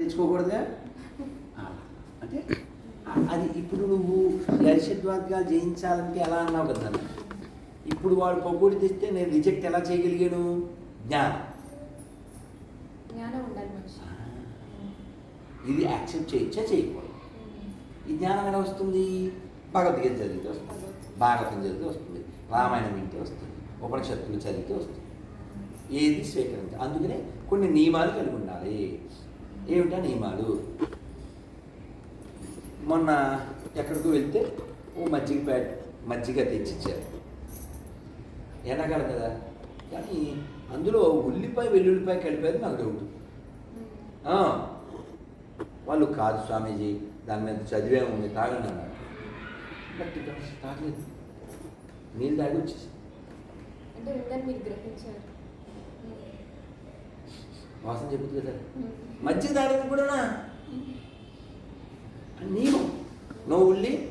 తెచ్చుకోకూడదుగా? అంటే అది ఇప్పుడు నువ్వు అరిషద్వాంతికాలు జయించాలంటే ఎలా అన్నావు కదా. ఇప్పుడు వాడు పొగ్గుడు తెస్తే నేను రిజెక్ట్ ఎలా చేయగలిగాను? జ్ఞానం. ఇది యాక్సెప్ట్ చేయొచ్చా చేయకూడదు? ఈ జ్ఞానం ఎలా వస్తుంది? భగవద్గీత చదివితే వస్తుంది. భాగవతం చదివితే వస్తుంది. రామాయణం వింటే వస్తుంది. ఉపనిషత్తులు చదివితే వస్తుంది. ఏది స్వీకరించాలి అందుకనే కొన్ని నియమాలు కలిగి ఉండాలి. ఏమిటా నియమాలు మొన్న ఎక్కడికో వెళ్తే ఓ మజ్జిగ ప్యాట్ మజ్జిగ తెచ్చిచ్చారు. ఎండాకాలం కదా? కానీ అందులో ఉల్లిపాయ వెల్లుల్లిపాయ కలిపేది నాకు డౌట్ ఆ, వాళ్ళు కాదు స్వామీజీ దాని మీద చదివే ఉంది తాగండి అన్నారు. బట్ తాగలేదు. నీళ్ళు తాగి వచ్చేసి అంటే ఉందని మీరు గ్రహించారు. వాసన చెబుతుంది కదా. మజ్జిగ తాగడం కూడానా? నియమం నో ఉల్లి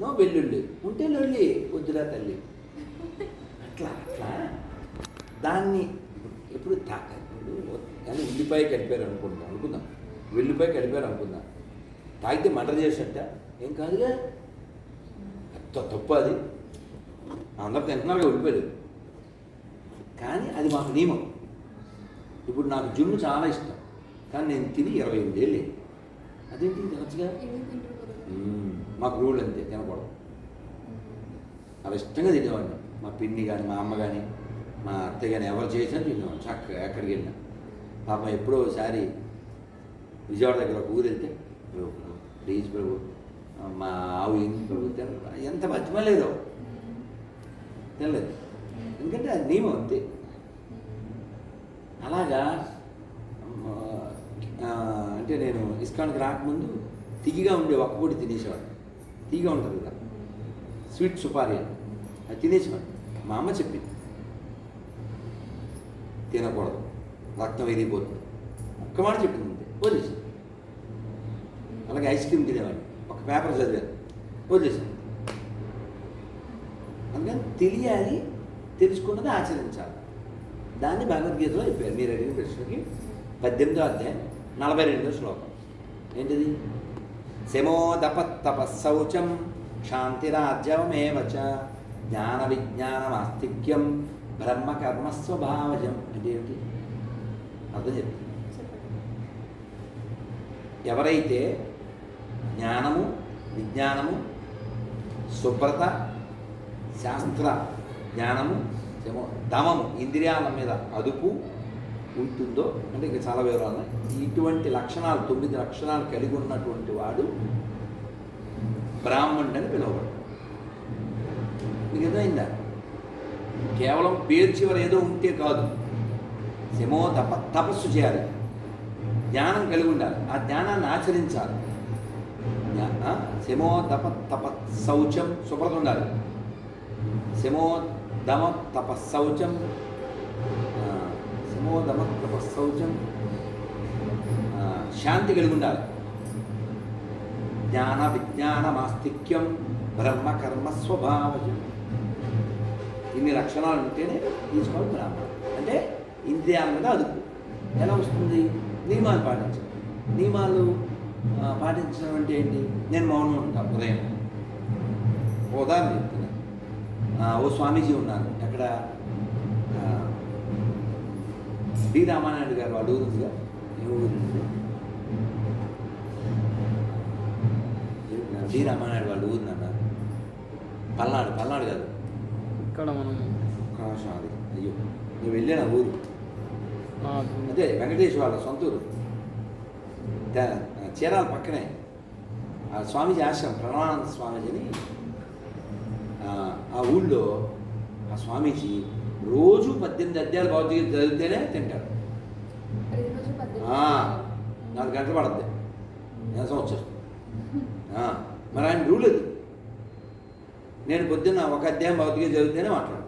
నో వెల్లుల్లి. ఉంటే లొల్లి వద్దురా తల్లి. అట్లా అట్లా. దాన్ని ఎప్పుడు తాక కానీ ఉల్లిపాయ కలిపారు అనుకుంటాం అనుకుందాం. వెల్లిపాయ కలిపారు అనుకుందాం. తాగితే మటర్ చేసట. ఏం కాదుగా పెద్ద తప్పు అది. అందరు తింటున్నారు ఉల్లిపాయలు. కానీ అది మాకు నియమం. ఇప్పుడు నాకు జున్ను చాలా ఇష్టం. కానీ నేను తిని ఇరవై ఎనిమిది ఏళ్ళు అదేంటి తినచ్చుగా. మాకు రూల్ అంతే తినకూడదు. అలా ఇష్టంగా తినేవాడిని. మా పిన్ని కానీ మా అమ్మ కానీ మా అత్తయ్య కానీ ఎవరు చేసినా తినేవాడిని చక్కగా ఎక్కడికి వెళ్ళినా. పాపం ఎప్పుడో ఒకసారి విజయవాడ దగ్గర ఒక ఊరు వెళ్తే "ప్రభు, ప్రభు, ప్లీజ్ ప్రభు మా ఆవు ఏంది ప్రభు తిన ఎంత బతిమలేదో తినలేదు. ఎందుకంటే అది నియమం అంతే. అలాగా అంటే నేను ఇస్కాన్కి రాకముందు తిగిగా ఉండే ఒక్కపొడి తినేసేవాడు. తీగా ఉంటుంది కదా. స్వీట్ సుపారీ అని అది తినేసేవాడు. మా అమ్మ చెప్పింది. తినకూడదు. రక్తం ఎదిగిపోతుంది ఒక్క మాట చెప్పింది అంతే. వదిలేసాను అలాగే ఐస్ క్రీమ్ తినేవాడిని. ఒక పేపర్ చదివాను. వదిలేసాను అందుకని తెలియాలి తెలుసుకున్నది ఆచరించాలి. దాన్ని భగవద్గీతలో చెప్పారు మీరు అడిగిన ప్రశ్నకి పద్దెనిమిదో అధ్యాయం నలభై రెండో శ్లోకం. ఏంటిది? శమోదపత్తపశౌచం శాంతిరాజ్యమేవ చ జ్ఞాన విజ్ఞానమాస్తిక్యం బ్రహ్మకర్మ స్వభావజం అంటే ఏమిటి అర్థం చెప్పి. ఎవరైతే జ్ఞానము విజ్ఞానము శుభ్రత శాస్త్ర జ్ఞానము ఏమో దమము ఇంద్రియాల మీద అదుపు ఉంటుందో అంటే ఇక చాలా వివరాలు ఉన్నాయి. ఇటువంటి లక్షణాలు తొమ్మిది లక్షణాలు కలిగి ఉన్నటువంటి వాడు బ్రాహ్మణుడు అని పిలువబడు. మీకు ఏదైందా కేవలం పేరు చివర ఏదో ఉంటే కాదు. శమో తప తపస్సు చేయాలి. జ్ఞానం కలిగి ఉండాలి. ఆ జ్ఞానాన్ని ఆచరించాలి. జ్ఞా- శమో తప తప శౌచం శుభ్రత ఉండాలి. శమో దమ తపస్సౌచం సమో దమ తపస్సౌచం శాంతి కలిగి ఉండాలి జ్ఞాన విజ్ఞానమాస్తిక్యం బ్రహ్మ కర్మ స్వభావజం ఇన్ని లక్షణాలు ఉంటేనే తీసుకోవాలి బ్రాహ్మణం అంటే ఇంద్రియాల మీద అదుపు ఎలా వస్తుంది నియమాలు పాటించడం నియమాలు పాటించడం అంటే ఏంటి నేను మౌనం ఉంటాను ఉదయం ఉదాహరణ ఓ స్వామీజీ ఉన్నారు. అక్కడ డి రామానాయుడు గారు వాళ్ళ ఊరు ఉందిగా? ఏ ఊరు? డి రామానాయుడు వాళ్ళ ఊరు నాన్న? పల్నాడు పల్నాడు కాదు. ఇక్కడ మనం అది అయ్యో నువ్వు వెళ్ళిన ఊరు. అదే వెంకటేష్ వాళ్ళ సొంత ఊరు. చీరాల పక్కనే. ఆ స్వామీజీ ఆశ్రమం ప్రణవానంద స్వామీజీని ఆ, ఊళ్ళో ఆ స్వామీజీ రోజు పద్దెనిమిది అధ్యాయాలు భౌతిక చదివితేనే తింటాడు నాలుగు గంటలు పడద్ది. నెల సంవత్సరం. మరి ఆయన రూల్ అది నేను పొద్దున్న ఒక అధ్యాయం భౌతిక చదివితేనే మాట్లాడతాను.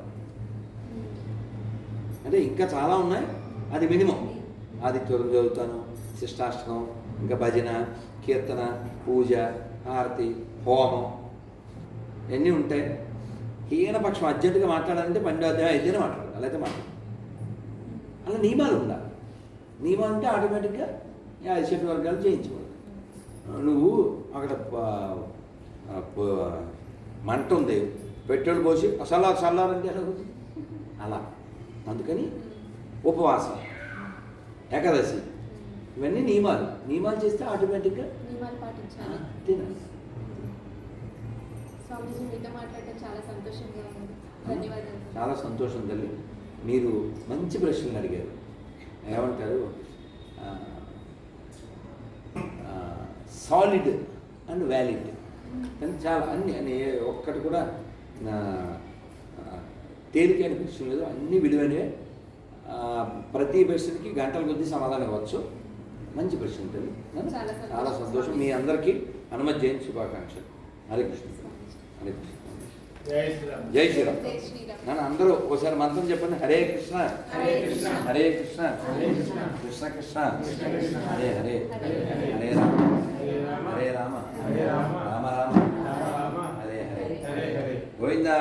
అంటే ఇంకా చాలా ఉన్నాయి. అది మినిమం. ఆదిత్యం చదువుతాను శిష్టాష్టకం ఇంకా భజన కీర్తన పూజ హారతి హోమం. ఇవన్నీ ఉంటాయి? హీనపక్షం అర్జెంటుగా మాట్లాడాలంటే పన్నెండు అధ్యాయం అయితేనే మాట్లాడాలి. అలాగే మాట్లాడాలి అలా నియమాలు ఉండాలి. నియమాలు అంటే ఆటోమేటిక్గా చెట్టు వర్గాలు చేయించుకోవాలి. నువ్వు అక్కడ మంట ఉంది. పెట్రోల్ పోసి సల్లారు సల్లారంటే ఎలా అవుతుంది అలా. అందుకని ఉపవాసం ఏకాదశి ఇవన్నీ నియమాలు. నియమాలు చేస్తే ఆటోమేటిక్గా తినాలి. స్వామీజీ మీతో మాట్లాడటం చాలా సంతోషంగా ఉంది. ధన్యవాదాలు. చాలా సంతోషం తల్లి. మీరు మంచి ప్రశ్నలు అడిగారు. ఏమంటారు? సాలిడ్ అండ్ వ్యాలిడ్ కానీ చాలా అన్ని అని ఒక్కటి కూడా తేలికైన ప్రశ్న లేదు. అన్ని విలువైనవే. ప్రతి ప్రశ్నకి గంటల కొద్దీ సమాధానం ఇవ్వచ్చు. మంచి ప్రశ్న ఉంటుంది చాలా సంతోషం. మీ అందరికీ హనుమత్ జయంతి శుభాకాంక్షలు. హరే కృష్ణ. జై శ్రీరామ్. నన్ను అందరూ ఒకసారి మంత్రం చెప్పండి. హరే కృష్ణ. హరే కృష్ణ. హరే కృష్ణ. హరే కృష్ణ. హరే హరే. హరే రామ. హరే రామ. రామ. రామ. హరే హరే. హరే హరే. గోవిందా.